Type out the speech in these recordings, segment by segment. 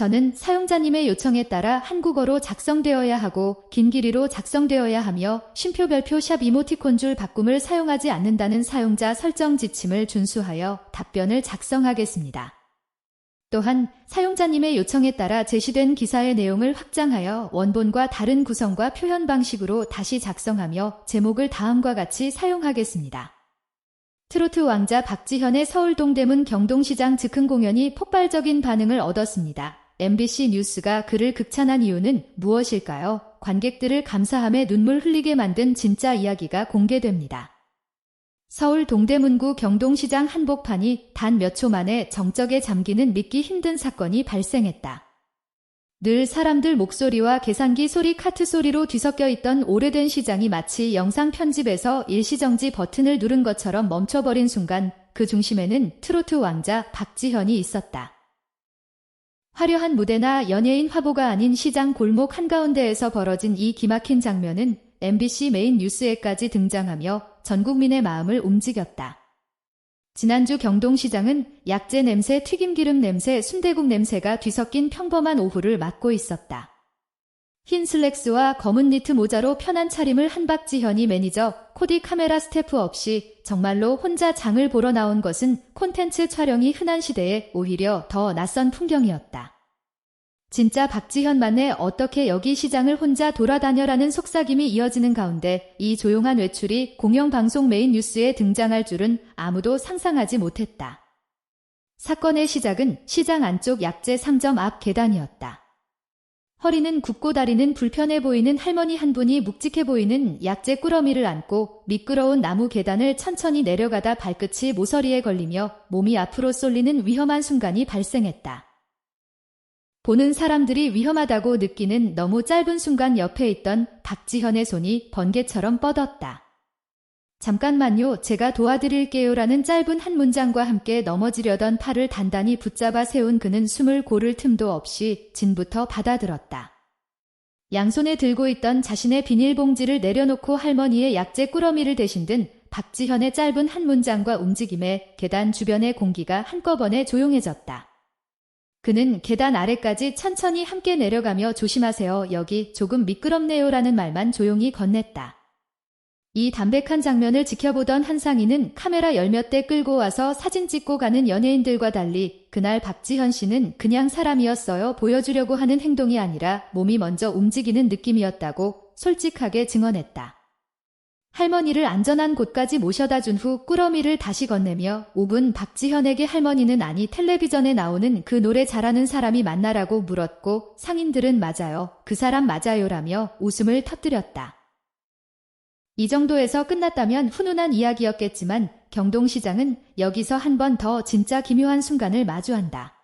저는 사용자님의 요청에 따라 한국어로 작성되어야 하고 긴 길이로 작성되어야 하며 쉼표 별표 샵 이모티콘 줄 바꿈을 사용하지 않는다는 사용자 설정 지침을 준수하여 답변을 작성하겠습니다. 또한 사용자님의 요청에 따라 제시된 기사의 내용을 확장하여 원본과 다른 구성과 표현 방식으로 다시 작성하며 제목을 다음과 같이 사용하겠습니다. 트로트 왕자 박지현의 서울 동대문 경동시장 즉흥 공연이 폭발적인 반응을 얻었습니다. MBC 뉴스가 그를 극찬한 이유는 무엇일까요? 관객들을 감사함에 눈물 흘리게 만든 진짜 이야기가 공개됩니다. 서울 동대문구 경동시장 한복판이 단 몇 초 만에 정적에 잠기는 믿기 힘든 사건이 발생했다. 늘 사람들 목소리와 계산기 소리 카트 소리로 뒤섞여 있던 오래된 시장이 마치 영상 편집에서 일시정지 버튼을 누른 것처럼 멈춰버린 순간 그 중심에는 트로트 왕자 박지현이 있었다. 화려한 무대나 연예인 화보가 아닌 시장 골목 한가운데에서 벌어진 이 기막힌 장면은 MBC 메인 뉴스에까지 등장하며 전 국민의 마음을 움직였다. 지난주 경동시장은 약재 냄새, 튀김기름 냄새, 순대국 냄새가 뒤섞인 평범한 오후를 맞고 있었다. 흰 슬랙스와 검은 니트 모자로 편한 차림을 한 박지현이 매니저, 코디 카메라 스태프 없이 정말로 혼자 장을 보러 나온 것은 콘텐츠 촬영이 흔한 시대에 오히려 더 낯선 풍경이었다. 진짜 박지현만에 어떻게 여기 시장을 혼자 돌아다녀라는 속삭임이 이어지는 가운데 이 조용한 외출이 공영방송 메인 뉴스에 등장할 줄은 아무도 상상하지 못했다. 사건의 시작은 시장 안쪽 약재 상점 앞 계단이었다. 허리는 굽고 다리는 불편해 보이는 할머니 한 분이 묵직해 보이는 약재 꾸러미를 안고 미끄러운 나무 계단을 천천히 내려가다 발끝이 모서리에 걸리며 몸이 앞으로 쏠리는 위험한 순간이 발생했다. 보는 사람들이 위험하다고 느끼는 너무 짧은 순간 옆에 있던 박지현의 손이 번개처럼 뻗었다. 잠깐만요, 제가 도와드릴게요 라는 짧은 한 문장과 함께 넘어지려던 팔을 단단히 붙잡아 세운 그는 숨을 고를 틈도 없이 진부터 받아들었다. 양손에 들고 있던 자신의 비닐봉지를 내려놓고 할머니의 약재 꾸러미를 대신 든 박지현의 짧은 한 문장과 움직임에 계단 주변의 공기가 한꺼번에 조용해졌다. 그는 계단 아래까지 천천히 함께 내려가며 조심하세요. 여기 조금 미끄럽네요 라는 말만 조용히 건넸다. 이 담백한 장면을 지켜보던 한상희는 카메라 열몇 대 끌고 와서 사진 찍고 가는 연예인들과 달리 그날 박지현 씨는 그냥 사람이었어요. 보여주려고 하는 행동이 아니라 몸이 먼저 움직이는 느낌이었다고 솔직하게 증언했다. 할머니를 안전한 곳까지 모셔다 준 후 꾸러미를 다시 건네며 5분 박지현에게 할머니는 아니 텔레비전에 나오는 그 노래 잘하는 사람이 맞나라고 물었고 상인들은 맞아요. 그 사람 맞아요라며 웃음을 터뜨렸다. 이 정도에서 끝났다면 훈훈한 이야기였겠지만 경동시장은 여기서 한 번 더 진짜 기묘한 순간을 마주한다.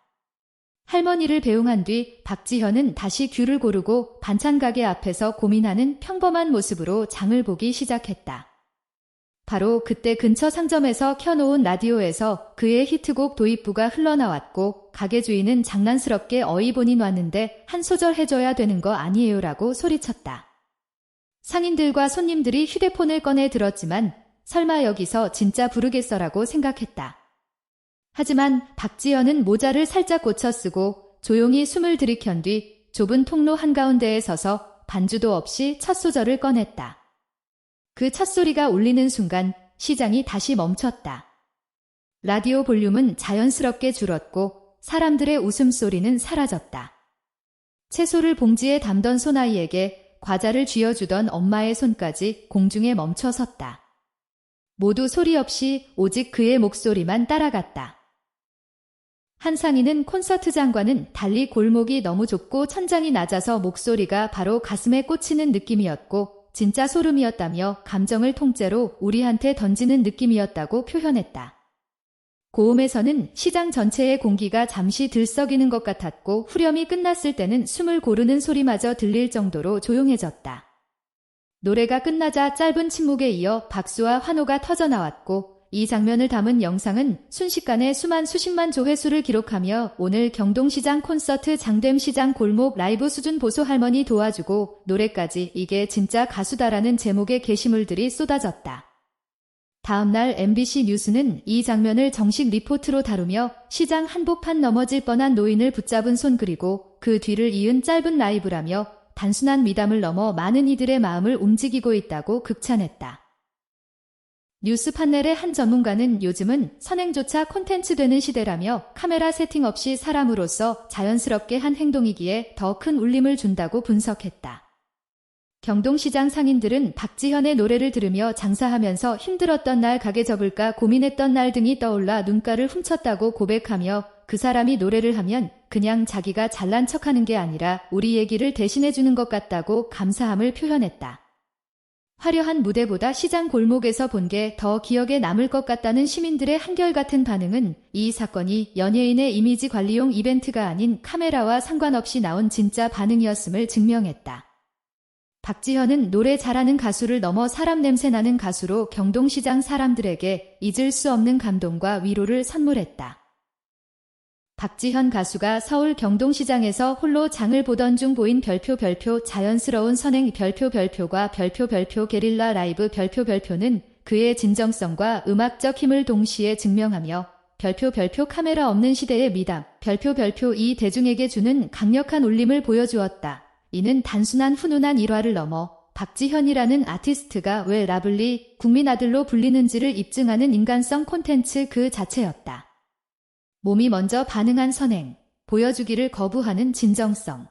할머니를 배웅한 뒤 박지현은 다시 귤을 고르고 반찬 가게 앞에서 고민하는 평범한 모습으로 장을 보기 시작했다. 바로 그때 근처 상점에서 켜놓은 라디오에서 그의 히트곡 도입부가 흘러나왔고 가게 주인은 장난스럽게 어이 본인 왔는데 한 소절 해줘야 되는 거 아니에요라고 소리쳤다. 상인들과 손님들이 휴대폰을 꺼내 들었지만 설마 여기서 진짜 부르겠어라고 생각했다. 하지만 박지연은 모자를 살짝 고쳐 쓰고 조용히 숨을 들이켠 뒤 좁은 통로 한가운데에 서서 반주도 없이 첫 소절을 꺼냈다. 그 첫 소리가 울리는 순간 시장이 다시 멈췄다. 라디오 볼륨은 자연스럽게 줄었고 사람들의 웃음소리는 사라졌다. 채소를 봉지에 담던 소나이에게 과자를 쥐어주던 엄마의 손까지 공중에 멈춰 섰다. 모두 소리 없이 오직 그의 목소리만 따라갔다. 한상희는 콘서트장과는 달리 골목이 너무 좁고 천장이 낮아서 목소리가 바로 가슴에 꽂히는 느낌이었고 진짜 소름이었다며 감정을 통째로 우리한테 던지는 느낌이었다고 표현했다. 고음에서는 시장 전체의 공기가 잠시 들썩이는 것 같았고 후렴이 끝났을 때는 숨을 고르는 소리마저 들릴 정도로 조용해졌다. 노래가 끝나자 짧은 침묵에 이어 박수와 환호가 터져나왔고 이 장면을 담은 영상은 순식간에 수만 수십만 조회수를 기록하며 오늘 경동시장 콘서트 장됨시장 골목 라이브 수준 보소 할머니 도와주고 노래까지 이게 진짜 가수다라는 제목의 게시물들이 쏟아졌다. 다음날 MBC 뉴스는 이 장면을 정식 리포트로 다루며 시장 한복판 넘어질 뻔한 노인을 붙잡은 손 그리고 그 뒤를 이은 짧은 라이브라며 단순한 미담을 넘어 많은 이들의 마음을 움직이고 있다고 극찬했다. 뉴스 판넬의 한 전문가는 요즘은 선행조차 콘텐츠 되는 시대라며 카메라 세팅 없이 사람으로서 자연스럽게 한 행동이기에 더 큰 울림을 준다고 분석했다. 경동시장 상인들은 박지현의 노래를 들으며 장사하면서 힘들었던 날 가게 접을까 고민했던 날 등이 떠올라 눈가를 훔쳤다고 고백하며 그 사람이 노래를 하면 그냥 자기가 잘난 척하는 게 아니라 우리 얘기를 대신해주는 것 같다고 감사함을 표현했다. 화려한 무대보다 시장 골목에서 본 게 더 기억에 남을 것 같다는 시민들의 한결같은 반응은 이 사건이 연예인의 이미지 관리용 이벤트가 아닌 카메라와 상관없이 나온 진짜 반응이었음을 증명했다. 박지현은 노래 잘하는 가수를 넘어 사람 냄새 나는 가수로 경동시장 사람들에게 잊을 수 없는 감동과 위로를 선물했다. 박지현 가수가 서울 경동시장에서 홀로 장을 보던 중 보인 별표 별표 자연스러운 선행 별표 별표과 별표 별표 게릴라 라이브 별표 별표는 그의 진정성과 음악적 힘을 동시에 증명하며 별표 별표 카메라 없는 시대의 미담 별표 별표 이 대중에게 주는 강력한 울림을 보여주었다. 이는 단순한 훈훈한 일화를 넘어 박지현이라는 아티스트가 왜 라블리 국민 아들로 불리는지를 입증하는 인간성 콘텐츠 그 자체였다. 몸이 먼저 반응한 선행, 보여주기를 거부하는 진정성.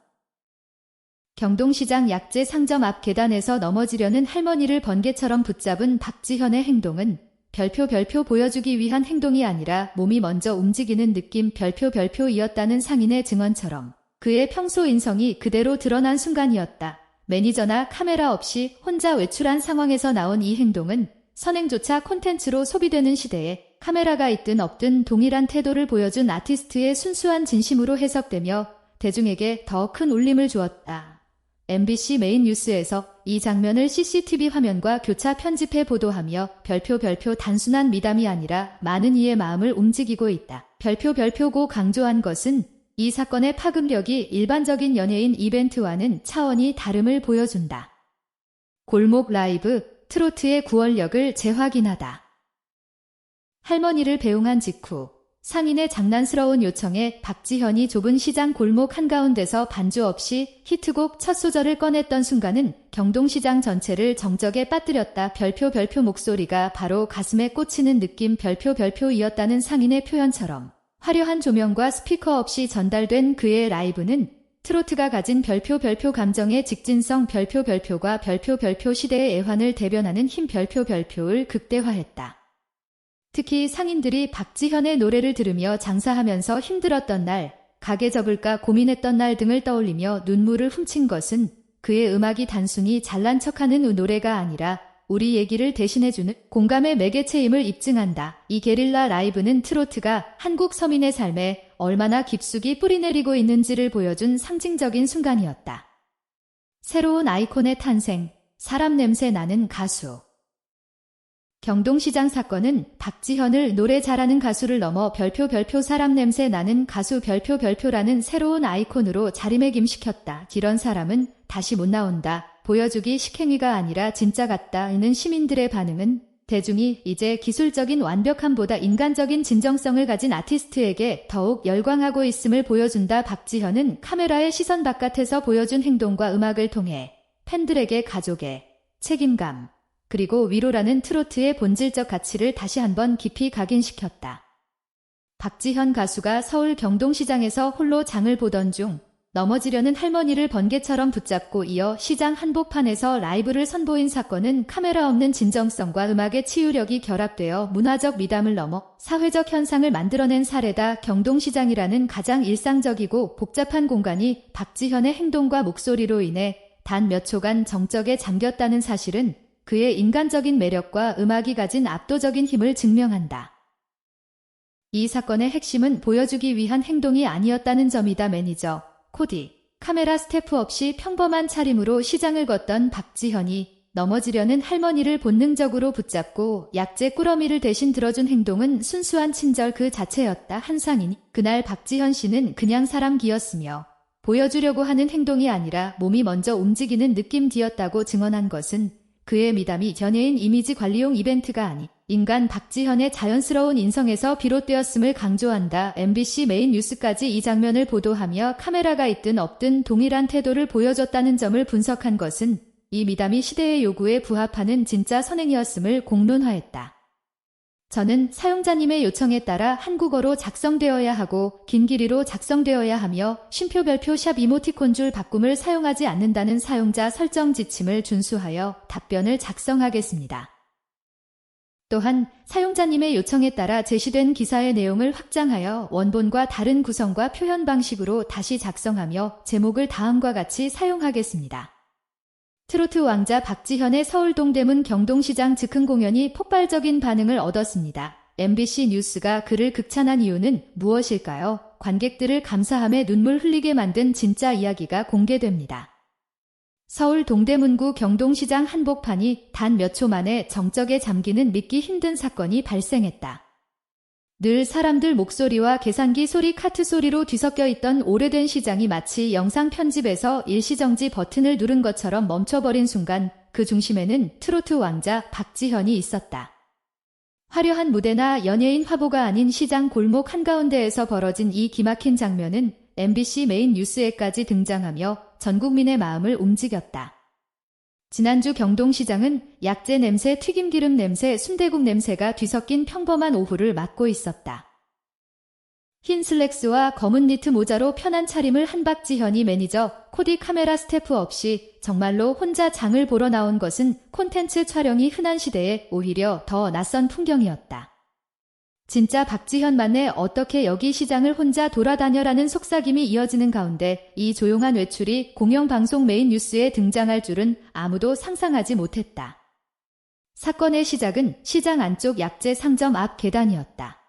경동시장 약재 상점 앞 계단에서 넘어지려는 할머니를 번개처럼 붙잡은 박지현의 행동은 별표 별표 보여주기 위한 행동이 아니라 몸이 먼저 움직이는 느낌 별표 별표이었다는 상인의 증언처럼 그의 평소 인성이 그대로 드러난 순간이었다. 매니저나 카메라 없이 혼자 외출한 상황에서 나온 이 행동은 선행조차 콘텐츠로 소비되는 시대에 카메라가 있든 없든 동일한 태도를 보여준 아티스트의 순수한 진심으로 해석되며 대중에게 더 큰 울림을 주었다. MBC 메인 뉴스에서 이 장면을 CCTV 화면과 교차 편집해 보도하며 별표 별표 단순한 미담이 아니라 많은 이의 마음을 움직이고 있다. 별표 별표고 강조한 것은 이 사건의 파급력이 일반적인 연예인 이벤트와는 차원이 다름을 보여준다. 골목 라이브, 트로트의 구원력을 재확인하다. 할머니를 배웅한 직후 상인의 장난스러운 요청에 박지현이 좁은 시장 골목 한가운데서 반주 없이 히트곡 첫 소절을 꺼냈던 순간은 경동시장 전체를 정적에 빠뜨렸다. 별표 별표 목소리가 바로 가슴에 꽂히는 느낌 별표 별표이었다는 상인의 표현처럼 화려한 조명과 스피커 없이 전달된 그의 라이브는 트로트가 가진 별표 별표 감정의 직진성 별표 별표과 별표 별표 시대의 애환을 대변하는 힘 별표 별표를 극대화했다. 특히 상인들이 박지현의 노래를 들으며 장사하면서 힘들었던 날, 가게 접을까 고민했던 날 등을 떠올리며 눈물을 훔친 것은 그의 음악이 단순히 잘난 척하는 노래가 아니라 우리 얘기를 대신해주는 공감의 매개체임을 입증한다. 이 게릴라 라이브는 트로트가 한국 서민의 삶에 얼마나 깊숙이 뿌리내리고 있는지를 보여준 상징적인 순간이었다. 새로운 아이콘의 탄생, 사람 냄새 나는 가수. 경동시장 사건은 박지현을 노래 잘하는 가수를 넘어 별표 별표 사람 냄새 나는 가수 별표 별표라는 새로운 아이콘으로 자리매김시켰다. 이런 사람은 다시 못 나온다. 보여주기 식행위가 아니라 진짜 같다는 시민들의 반응은 대중이 이제 기술적인 완벽함보다 인간적인 진정성을 가진 아티스트에게 더욱 열광하고 있음을 보여준다. 박지현은 카메라의 시선 바깥에서 보여준 행동과 음악을 통해 팬들에게 가족의 책임감, 그리고 위로라는 트로트의 본질적 가치를 다시 한번 깊이 각인시켰다. 박지현 가수가 서울 경동시장에서 홀로 장을 보던 중 넘어지려는 할머니를 번개처럼 붙잡고 이어 시장 한복판에서 라이브를 선보인 사건은 카메라 없는 진정성과 음악의 치유력이 결합되어 문화적 미담을 넘어 사회적 현상을 만들어낸 사례다. 경동시장이라는 가장 일상적이고 복잡한 공간이 박지현의 행동과 목소리로 인해 단 몇 초간 정적에 잠겼다는 사실은 그의 인간적인 매력과 음악이 가진 압도적인 힘을 증명한다. 이 사건의 핵심은 보여주기 위한 행동이 아니었다는 점이다 매니저. 코디, 카메라 스태프 없이 평범한 차림으로 시장을 걷던 박지현이 넘어지려는 할머니를 본능적으로 붙잡고 약재 꾸러미를 대신 들어준 행동은 순수한 친절 그 자체였다. 한상인이 그날 박지현 씨는 그냥 사람기였으며 보여주려고 하는 행동이 아니라 몸이 먼저 움직이는 느낌 뒤였다고 증언한 것은 그의 미담이 연예인 이미지 관리용 이벤트가 아니 인간 박지현의 자연스러운 인성에서 비롯되었음을 강조한다. MBC 메인 뉴스까지 이 장면을 보도하며 카메라가 있든 없든 동일한 태도를 보여줬다는 점을 분석한 것은 이 미담이 시대의 요구에 부합하는 진짜 선행이었음을 공론화했다. 저는 사용자님의 요청에 따라 한국어로 작성되어야 하고 긴 길이로 작성되어야 하며 쉼표 별표 샵 이모티콘 줄 바꿈을 사용하지 않는다는 사용자 설정 지침을 준수하여 답변을 작성하겠습니다. 또한 사용자님의 요청에 따라 제시된 기사의 내용을 확장하여 원본과 다른 구성과 표현 방식으로 다시 작성하며 제목을 다음과 같이 사용하겠습니다. 트로트 왕자 박지현의 서울 동대문 경동시장 즉흥 공연이 폭발적인 반응을 얻었습니다. MBC 뉴스가 그를 극찬한 이유는 무엇일까요? 관객들을 감사함에 눈물 흘리게 만든 진짜 이야기가 공개됩니다. 서울 동대문구 경동시장 한복판이 단 몇 초 만에 정적에 잠기는 믿기 힘든 사건이 발생했다. 늘 사람들 목소리와 계산기 소리 카트 소리로 뒤섞여 있던 오래된 시장이 마치 영상 편집에서 일시정지 버튼을 누른 것처럼 멈춰버린 순간 그 중심에는 트로트 왕자 박지현이 있었다. 화려한 무대나 연예인 화보가 아닌 시장 골목 한가운데에서 벌어진 이 기막힌 장면은 MBC 메인 뉴스에까지 등장하며 전 국민의 마음을 움직였다. 지난주 경동시장은 약재 냄새, 튀김기름 냄새, 순대국 냄새가 뒤섞인 평범한 오후를 맞고 있었다. 흰 슬랙스와 검은 니트 모자로 편한 차림을 한 박지현이 매니저, 코디 카메라 스태프 없이 정말로 혼자 장을 보러 나온 것은 콘텐츠 촬영이 흔한 시대에 오히려 더 낯선 풍경이었다. 진짜 박지현만에 어떻게 여기 시장을 혼자 돌아다녀라는 속삭임이 이어지는 가운데 이 조용한 외출이 공영방송 메인 뉴스에 등장할 줄은 아무도 상상하지 못했다. 사건의 시작은 시장 안쪽 약재 상점 앞 계단이었다.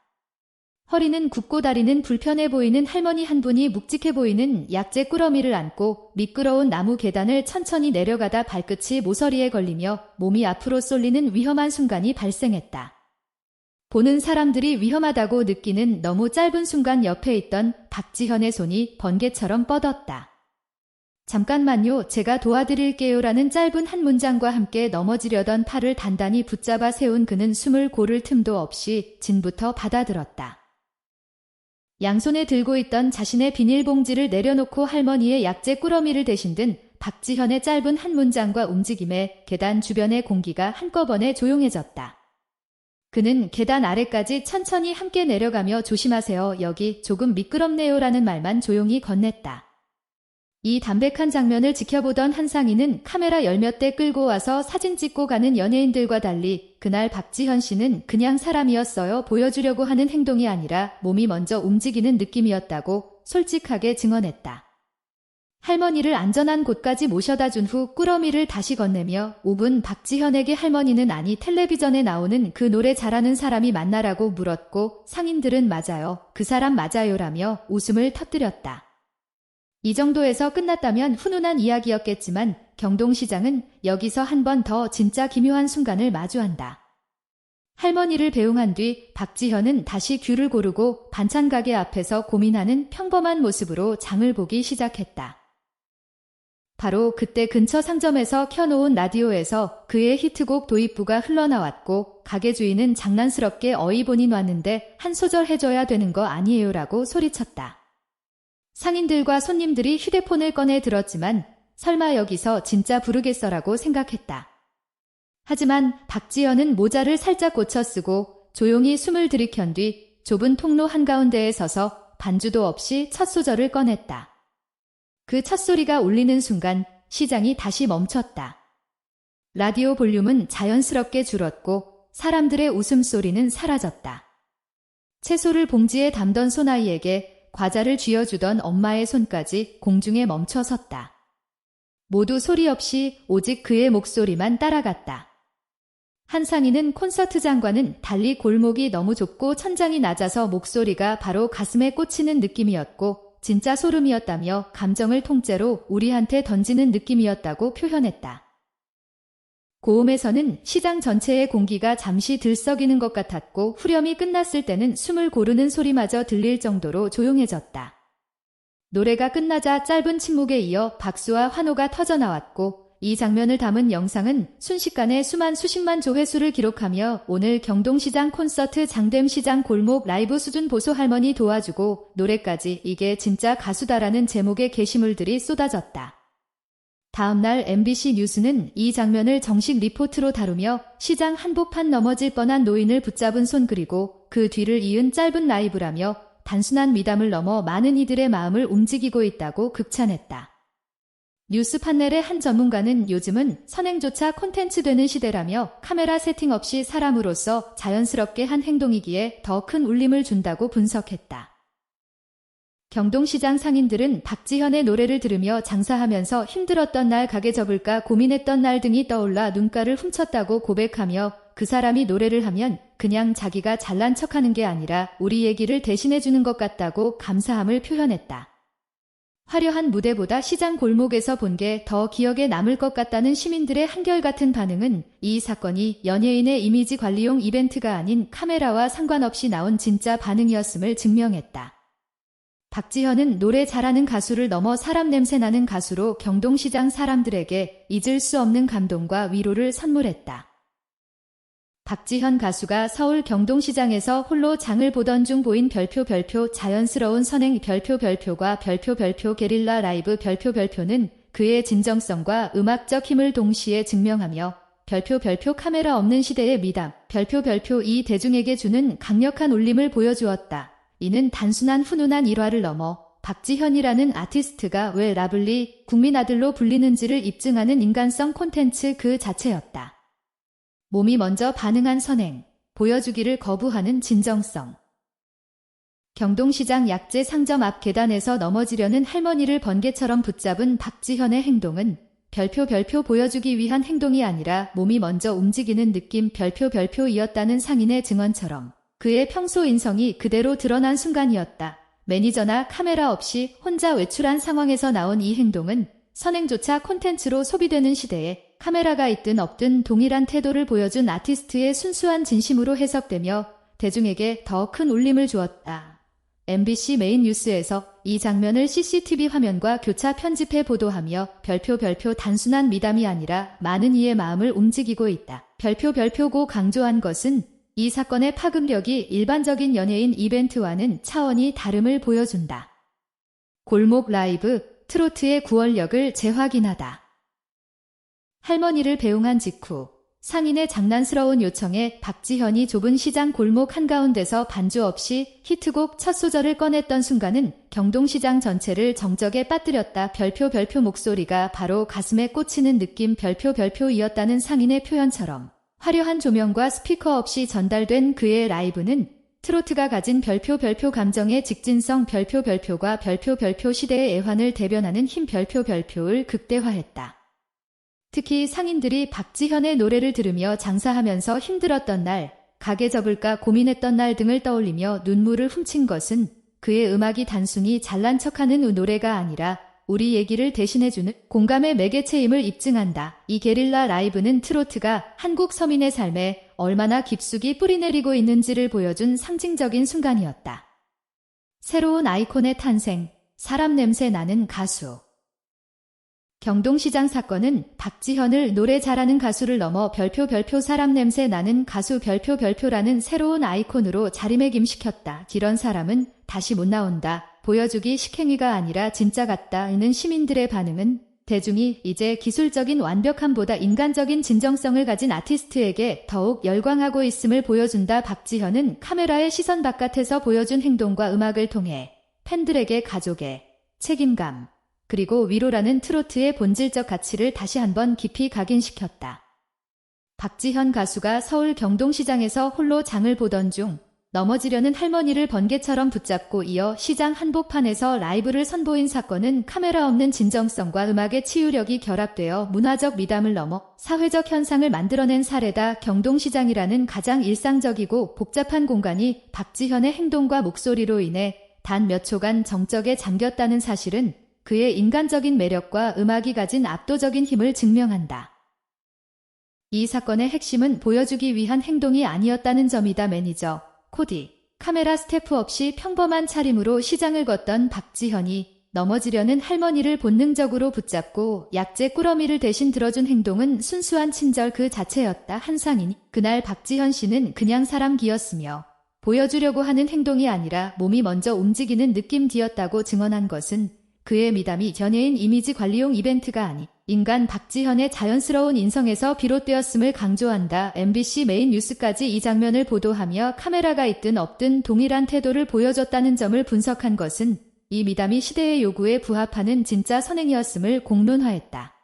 허리는 굽고 다리는 불편해 보이는 할머니 한 분이 묵직해 보이는 약재 꾸러미를 안고 미끄러운 나무 계단을 천천히 내려가다 발끝이 모서리에 걸리며 몸이 앞으로 쏠리는 위험한 순간이 발생했다. 보는 사람들이 위험하다고 느끼는 너무 짧은 순간 옆에 있던 박지현의 손이 번개처럼 뻗었다. 잠깐만요, 제가 도와드릴게요 라는 짧은 한 문장과 함께 넘어지려던 팔을 단단히 붙잡아 세운 그는 숨을 고를 틈도 없이 진부터 받아들었다. 양손에 들고 있던 자신의 비닐봉지를 내려놓고 할머니의 약재 꾸러미를 대신 든 박지현의 짧은 한 문장과 움직임에 계단 주변의 공기가 한꺼번에 조용해졌다. 그는 계단 아래까지 천천히 함께 내려가며 조심하세요. 여기 조금 미끄럽네요라는 말만 조용히 건넸다. 이 담백한 장면을 지켜보던 한상희는 카메라 열몇 대 끌고 와서 사진 찍고 가는 연예인들과 달리 그날 박지현 씨는 그냥 사람이었어요. 보여주려고 하는 행동이 아니라 몸이 먼저 움직이는 느낌이었다고 솔직하게 증언했다. 할머니를 안전한 곳까지 모셔다 준 후 꾸러미를 다시 건네며 5분 박지현에게 할머니는 아니 텔레비전에 나오는 그 노래 잘하는 사람이 맞나라고 물었고 상인들은 맞아요. 그 사람 맞아요라며 웃음을 터뜨렸다. 이 정도에서 끝났다면 훈훈한 이야기였겠지만 경동시장은 여기서 한 번 더 진짜 기묘한 순간을 마주한다. 할머니를 배웅한 뒤 박지현은 다시 귤을 고르고 반찬 가게 앞에서 고민하는 평범한 모습으로 장을 보기 시작했다. 바로 그때 근처 상점에서 켜놓은 라디오에서 그의 히트곡 도입부가 흘러나왔고 가게 주인은 장난스럽게 어이 본인 왔는데 한 소절 해줘야 되는 거 아니에요 라고 소리쳤다. 상인들과 손님들이 휴대폰을 꺼내 들었지만 설마 여기서 진짜 부르겠어라고 생각했다. 하지만 박지연은 모자를 살짝 고쳐 쓰고 조용히 숨을 들이켠 뒤 좁은 통로 한가운데에 서서 반주도 없이 첫 소절을 꺼냈다. 그첫 소리가 울리는 순간 시장이 다시 멈췄다. 라디오 볼륨은 자연스럽게 줄었고 사람들의 웃음소리는 사라졌다. 채소를 봉지에 담던 소나이에게 과자를 쥐어주던 엄마의 손까지 공중에 멈춰 섰다. 모두 소리 없이 오직 그의 목소리만 따라갔다. 한상희는 콘서트장과는 달리 골목이 너무 좁고 천장이 낮아서 목소리가 바로 가슴에 꽂히는 느낌이었고 진짜 소름이었다며 감정을 통째로 우리한테 던지는 느낌이었다고 표현했다. 고음에서는 시장 전체의 공기가 잠시 들썩이는 것 같았고 후렴이 끝났을 때는 숨을 고르는 소리마저 들릴 정도로 조용해졌다. 노래가 끝나자 짧은 침묵에 이어 박수와 환호가 터져 나왔고 이 장면을 담은 영상은 순식간에 수만 수십만 조회수를 기록하며 오늘 경동시장 콘서트 장댐시장 골목 라이브 수준 보소 할머니 도와주고 노래까지 이게 진짜 가수다라는 제목의 게시물들이 쏟아졌다. 다음날 MBC 뉴스는 이 장면을 정식 리포트로 다루며 시장 한복판 넘어질 뻔한 노인을 붙잡은 손 그리고 그 뒤를 이은 짧은 라이브라며 단순한 미담을 넘어 많은 이들의 마음을 움직이고 있다고 극찬했다. 뉴스 판넬의 한 전문가는 요즘은 선행조차 콘텐츠 되는 시대라며 카메라 세팅 없이 사람으로서 자연스럽게 한 행동이기에 더 큰 울림을 준다고 분석했다. 경동시장 상인들은 박지현의 노래를 들으며 장사하면서 힘들었던 날 가게 접을까 고민했던 날 등이 떠올라 눈가를 훔쳤다고 고백하며 그 사람이 노래를 하면 그냥 자기가 잘난 척하는 게 아니라 우리 얘기를 대신해주는 것 같다고 감사함을 표현했다. 화려한 무대보다 시장 골목에서 본 게 더 기억에 남을 것 같다는 시민들의 한결같은 반응은 이 사건이 연예인의 이미지 관리용 이벤트가 아닌 카메라와 상관없이 나온 진짜 반응이었음을 증명했다. 박지현은 노래 잘하는 가수를 넘어 사람 냄새 나는 가수로 경동시장 사람들에게 잊을 수 없는 감동과 위로를 선물했다. 박지현 가수가 서울 경동시장에서 홀로 장을 보던 중 보인 별표 별표 자연스러운 선행 별표 별표과 별표 별표 게릴라 라이브 별표 별표는 그의 진정성과 음악적 힘을 동시에 증명하며 별표 별표 카메라 없는 시대의 미담 별표 별표 이 대중에게 주는 강력한 울림을 보여주었다. 이는 단순한 훈훈한 일화를 넘어 박지현이라는 아티스트가 왜 라블리 국민 아들로 불리는지를 입증하는 인간성 콘텐츠 그 자체였다. 몸이 먼저 반응한 선행, 보여주기를 거부하는 진정성. 경동시장 약재 상점 앞 계단에서 넘어지려는 할머니를 번개처럼 붙잡은 박지현의 행동은 별표 별표 보여주기 위한 행동이 아니라 몸이 먼저 움직이는 느낌 별표 별표이었다는 상인의 증언처럼 그의 평소 인성이 그대로 드러난 순간이었다. 매니저나 카메라 없이 혼자 외출한 상황에서 나온 이 행동은 선행조차 콘텐츠로 소비되는 시대에 카메라가 있든 없든 동일한 태도를 보여준 아티스트의 순수한 진심으로 해석되며 대중에게 더 큰 울림을 주었다. MBC 메인 뉴스에서 이 장면을 CCTV 화면과 교차 편집해 보도하며 별표 별표 단순한 미담이 아니라 많은 이의 마음을 움직이고 있다. 별표 별표고 강조한 것은 이 사건의 파급력이 일반적인 연예인 이벤트와는 차원이 다름을 보여준다. 골목 라이브, 트로트의 구원력을 재확인하다. 할머니를 배웅한 직후 상인의 장난스러운 요청에 박지현이 좁은 시장 골목 한가운데서 반주 없이 히트곡 첫 소절을 꺼냈던 순간은 경동시장 전체를 정적에 빠뜨렸다. 별표 별표 목소리가 바로 가슴에 꽂히는 느낌 별표 별표이었다는 상인의 표현처럼 화려한 조명과 스피커 없이 전달된 그의 라이브는 트로트가 가진 별표 별표 감정의 직진성 별표 별표과 별표 별표 시대의 애환을 대변하는 힘 별표 별표를 극대화했다. 특히 상인들이 박지현의 노래를 들으며 장사하면서 힘들었던 날, 가게 접을까 고민했던 날 등을 떠올리며 눈물을 훔친 것은 그의 음악이 단순히 잘난 척하는 노래가 아니라 우리 얘기를 대신해주는 공감의 매개체임을 입증한다. 이 게릴라 라이브는 트로트가 한국 서민의 삶에 얼마나 깊숙이 뿌리내리고 있는지를 보여준 상징적인 순간이었다. 새로운 아이콘의 탄생, 사람 냄새 나는 가수. 경동시장 사건은 박지현을 노래 잘하는 가수를 넘어 별표 별표 사람 냄새 나는 가수 별표 별표라는 새로운 아이콘으로 자리매김시켰다. 이런 사람은 다시 못 나온다. 보여주기 식행위가 아니라 진짜 같다 는 시민들의 반응은 대중이 이제 기술적인 완벽함보다 인간적인 진정성을 가진 아티스트에게 더욱 열광하고 있음을 보여준다. 박지현은 카메라의 시선 바깥에서 보여준 행동과 음악을 통해 팬들에게 가족의 책임감, 그리고 위로라는 트로트의 본질적 가치를 다시 한번 깊이 각인시켰다. 박지현 가수가 서울 경동시장에서 홀로 장을 보던 중 넘어지려는 할머니를 번개처럼 붙잡고 이어 시장 한복판에서 라이브를 선보인 사건은 카메라 없는 진정성과 음악의 치유력이 결합되어 문화적 미담을 넘어 사회적 현상을 만들어낸 사례다. 경동시장이라는 가장 일상적이고 복잡한 공간이 박지현의 행동과 목소리로 인해 단 몇 초간 정적에 잠겼다는 사실은 그의 인간적인 매력과 음악이 가진 압도적인 힘을 증명한다. 이 사건의 핵심은 보여주기 위한 행동이 아니었다는 점이다 매니저, 코디. 카메라 스태프 없이 평범한 차림으로 시장을 걷던 박지현이 넘어지려는 할머니를 본능적으로 붙잡고 약재 꾸러미를 대신 들어준 행동은 순수한 친절 그 자체였다. 한상이니 그날 박지현 씨는 그냥 사람기였으며 보여주려고 하는 행동이 아니라 몸이 먼저 움직이는 느낌디었다고 증언한 것은 그의 미담이 연예인 이미지 관리용 이벤트가 아니 인간 박지현의 자연스러운 인성에서 비롯되었음을 강조한다. MBC 메인 뉴스까지 이 장면을 보도하며 카메라가 있든 없든 동일한 태도를 보여줬다는 점을 분석한 것은 이 미담이 시대의 요구에 부합하는 진짜 선행이었음을 공론화했다.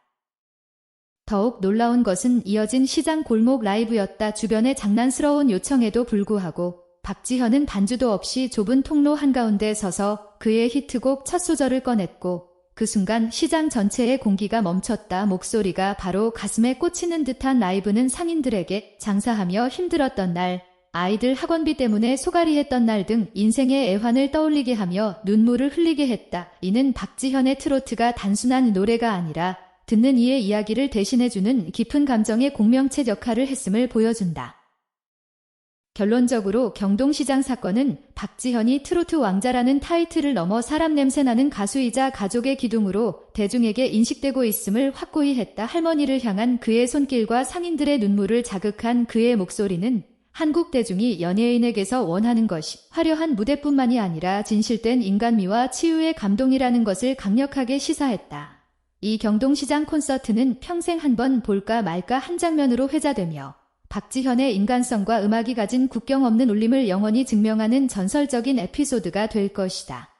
더욱 놀라운 것은 이어진 시장 골목 라이브였다. 주변의 장난스러운 요청에도 불구하고 박지현은 반주도 없이 좁은 통로 한가운데 서서 그의 히트곡 첫 소절을 꺼냈고 그 순간 시장 전체의 공기가 멈췄다. 목소리가 바로 가슴에 꽂히는 듯한 라이브는 상인들에게 장사하며 힘들었던 날, 아이들 학원비 때문에 소갈이했던 날 등 인생의 애환을 떠올리게 하며 눈물을 흘리게 했다. 이는 박지현의 트로트가 단순한 노래가 아니라 듣는 이의 이야기를 대신해주는 깊은 감정의 공명체 역할을 했음을 보여준다. 결론적으로 경동시장 사건은 박지현이 트로트 왕자라는 타이틀을 넘어 사람 냄새나는 가수이자 가족의 기둥으로 대중에게 인식되고 있음을 확고히 했다. 할머니를 향한 그의 손길과 상인들의 눈물을 자극한 그의 목소리는 한국 대중이 연예인에게서 원하는 것이 화려한 무대뿐만이 아니라 진실된 인간미와 치유의 감동이라는 것을 강력하게 시사했다. 이 경동시장 콘서트는 평생 한 번 볼까 말까 한 장면으로 회자되며 박지현의 인간성과 음악이 가진 국경 없는 울림을 영원히 증명하는 전설적인 에피소드가 될 것이다.